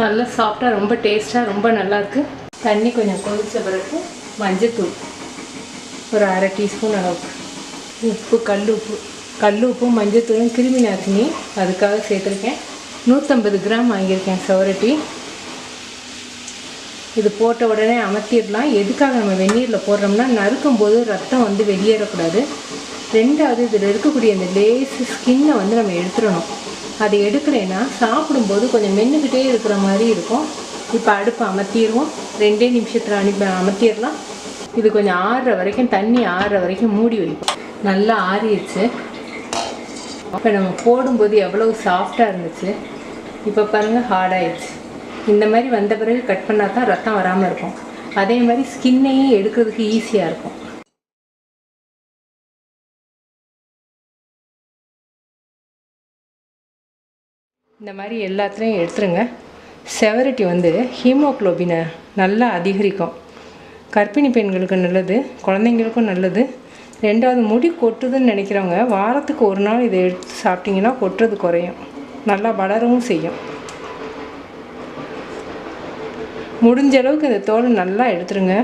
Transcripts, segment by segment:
நல்லா சாஃப்டாக ரொம்ப டேஸ்ட்டாக ரொம்ப நல்லாயிருக்கு தண்ணி கொஞ்சம் கொதிச்ச பிறகு மஞ்சத்தூள் ஒரு அரை டீஸ்பூன் அளவுக்கு. உப்பு கல் உப்பு. கல் உப்பும் மஞ்சத்தூளும் கிருமி நாசினி அதுக்காக சேர்த்துருக்கேன். நூற்றம்பது கிராம் வாங்கியிருக்கேன் சவரட்டி இது போட்ட உடனே அமர்த்திடலாம். எதுக்காக நம்ம வெந்நீரில் போடுறோம்னா நறுக்கும் போது ரத்தம் வந்து வெளியேறக்கூடாது. ரெண்டாவது இதில் இருக்கக்கூடிய அந்த லேஸ் ஸ்கின்னை வந்து நம்ம எடுத்துடணும். அதை எடுக்கலைன்னா சாப்பிடும்போது கொஞ்சம் மென்னுக்கிட்டே இருக்கிற மாதிரி இருக்கும். இப்போ அடுப்பை அமர்த்திடுவோம். ரெண்டே நிமிஷத்தில் அனுப்பி அமர்த்திடலாம். இது கொஞ்சம் ஆறுற வரைக்கும் தண்ணி ஆறுற வரைக்கும் மூடி வைப்போம். நல்லா ஆறிடுச்சு. இப்போ நம்ம போடும்போது எவ்வளவு சாஃப்டாக இருந்துச்சு. இப்போ பாருங்கள் ஹார்டாகிடுச்சு இந்த மாதிரி வந்த பிறகு கட் பண்ணால் தான் ரத்தம் வராமல் இருக்கும். அதே மாதிரி ஸ்கின்னையும் எடுக்கிறதுக்கு ஈஸியாக இருக்கும். இந்த மாதிரி எல்லாத்துலேயும் எடுத்துருங்க. செவரிட்டி வந்து ஹீமோக்ளோபினை நல்லா அதிகரிக்கும். கர்ப்பிணி பெண்களுக்கு நல்லது குழந்தைங்களுக்கும் நல்லது. ரெண்டாவது முடி கொட்டுதுன்னு நினைக்கிறவங்க வாரத்துக்கு ஒரு நாள் இதை எடுத்து சாப்பிட்டிங்கன்னா கொட்டுறது குறையும். நல்லா வளரவும் செய்யும். முடிஞ்ச அளவுக்கு இந்த தோலை நல்லா எடுத்துருங்க.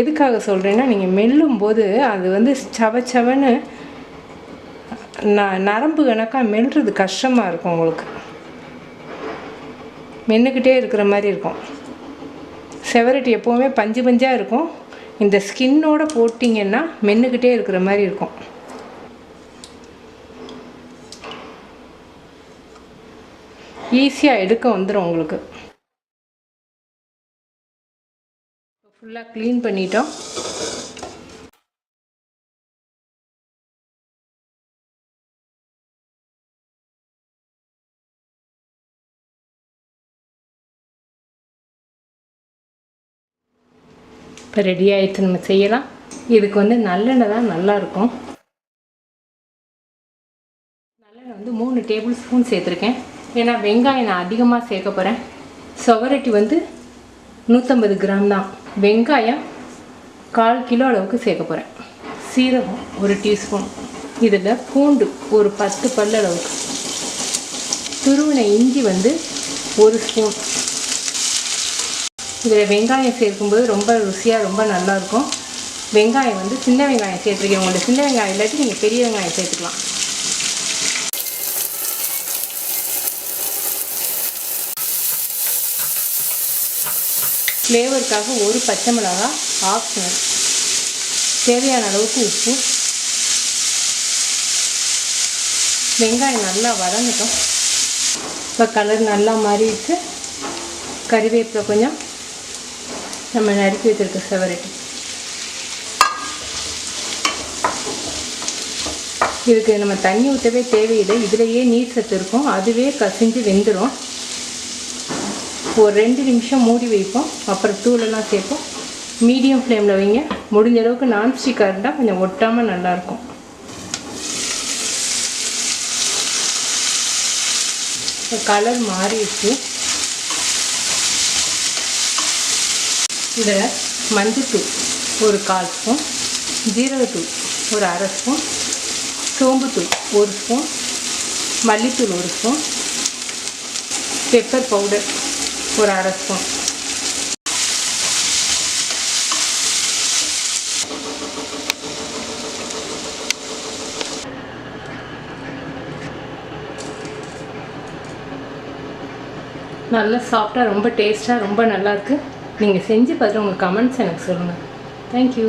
எதுக்காக சொல்கிறேன்னா நீங்கள் மெல்லும் போது அது வந்து சவ சவன்னு ந நரம்பு கணக்காக மெல்றது கஷ்டமாக இருக்கும் உங்களுக்கு. மென்னுக்கிட்டே இருக்கிற மாதிரி இருக்கும். செவரட்டி எப்போவுமே பஞ்சு பஞ்சாக இருக்கும். இந்த ஸ்கின்னோட போட்டிங்கன்னா மென்னுக்கிட்டே இருக்கிற மாதிரி இருக்கும். ஈஸியாக எடுக்க வந்துடும் உங்களுக்கு. ஃபுல்லாக க்ளீன் பண்ணிட்டோம். இப்போ ரெடி ஆயிடுச்சு நம்ம செய்யலாம். இதுக்கு வந்து நல்லெண்ணெய் தான் நல்லாயிருக்கும். நல்லெண்ணெய் வந்து மூணு டேபிள் ஸ்பூன் சேர்த்துருக்கேன். ஏன்னா வெங்காயம் நான் அதிகமாக சேர்க்க போகிறேன் சுவரட்டி வந்து நூற்றம்பது கிராம் தான். வெங்காயம் கால் கிலோ அளவுக்கு சேர்க்க போகிறேன் சீரகம் ஒரு டீஸ்பூன் இதில் பூண்டு ஒரு பத்து பல் அளவுக்கு துருவின இஞ்சி வந்து ஒரு ஸ்பூன் இதில் வெங்காயம் சேர்க்கும்போது ரொம்ப ருசியாக ரொம்ப நல்லாயிருக்கும். வெங்காயம் வந்து சின்ன வெங்காயம் சேர்த்துருக்கேன். உங்களோட சின்ன வெங்காயம் இல்லாட்டி நீங்கள் பெரிய வெங்காயம் சேர்த்துக்கலாம். ஃப்ளேவருக்காக ஒரு பச்சை மிளகா ஆப்ஷனல் தேவையான அளவுக்கு உப்பு. வெங்காயம் நல்லா வதங்கட்டும். இப்போ கலர் நல்லா மாறிடுச்சு. கறிவேப்பிலை கொஞ்சம் நம்ம நறுக்கி வச்சுருக்க செவரட்டி இதுக்கு நம்ம தண்ணி ஊற்றவே தேவையில்லை. இதுலேயே நீர் சத்து இருக்கும். அதுவே கசிஞ்சு வெந்துடும் ஒரு ரெண்டு நிமிஷம் மூடி வைப்போம். அப்புறம் தூளெல்லாம் சேர்ப்போம். மீடியம் ஃப்ளேமில் வைங்க. முடிஞ்ச அளவுக்கு நான்ஸ்டிக்காக இருந்தால் கொஞ்சம் ஒட்டாமல் நல்லாயிருக்கும் கலர் மாறிடுச்சு. இதில் மஞ்சத்தூள் ஒரு கால் ஸ்பூன் ஜீரகத்தூள் ஒரு அரை ஸ்பூன் சோம்புத்தூள் ஒரு ஸ்பூன் மல்லித்தூள் ஒரு ஸ்பூன் பெப்பர் பவுடர் ஒரு அரை ஸ்பூன். நல்லா சாஃப்டாக ரொம்ப டேஸ்ட்டாக ரொம்ப நல்லாயிருக்கு நீங்கள் செஞ்சு பார்த்துட்டு உங்கள் கமெண்ட்ஸ் எனக்கு சொல்லுங்கள் தேங்க்யூ